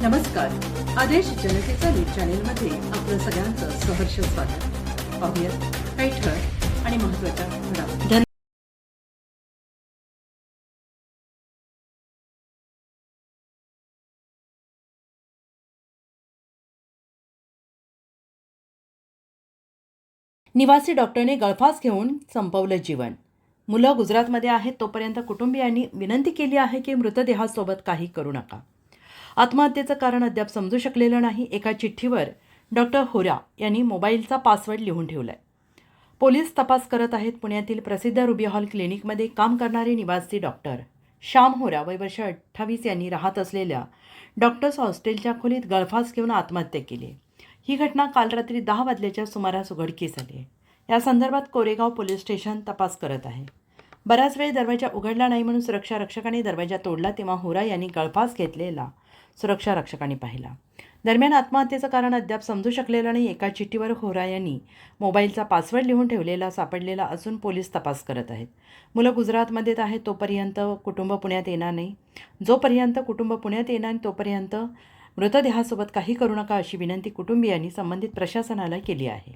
नमस्कार. आदेश जनतेचा न्यूज चॅनेलमध्ये आपलं सगळ्यांचं सहर्ष स्वागत. पाहूयात काही ठळक आणि महत्त्वाच्या घडामोडी. निवासी डॉक्टरने गळफास घेऊन संपवलं जीवन. मुलं गुजरातमध्ये आहेत तोपर्यंत कुटुंबियांनी विनंती केली आहे की मृतदेहासोबत काही करू नका. आत्महत्येचं कारण अद्याप समजू शकलेलं नाही. एका चिठ्ठीवर डॉक्टर होरा यांनी मोबाईलचा पासवर्ड लिहून ठेवलाय. पोलीस तपास करत आहेत पुण्यातील प्रसिद्ध रुबी हॉल क्लिनिकमध्ये काम करणारे निवासी डॉक्टर श्याम होरा वय वर्ष अठ्ठावीस यांनी राहत असलेल्या डॉक्टर्स हॉस्टेलच्या खोलीत गळफास घेऊन आत्महत्या केली. ही घटना काल रात्री दहा वाजल्याच्या सुमारास उघडकीस आली या संदर्भात कोरेगाव पोलीस स्टेशन तपास करत आहे. बराच वेळ दरवाजा उघडला नाही म्हणून सुरक्षा रक्षकाने दरवाजा तोडला तेव्हा होरा यांनी गळफास घेतलेला सुरक्षा रक्षकाने पाहिला. दरम्यान आत्महत्येचं कारण अद्याप समजू शकलेलं नाही. एका चिठ्ठीवर होरा यांनी मोबाईलचा पासवर्ड लिहून ठेवलेला सापडलेला असून पोलीस तपास करत आहेत. मुलं गुजरातमध्येच आहेत तोपर्यंत कुटुंब पुण्यात येणार नाही. जोपर्यंत कुटुंब पुण्यात येणार नाही तोपर्यंत मृतदेहासोबत काही करू नका अशी विनंती कुटुंबियांनी संबंधित प्रशासनाला केली आहे.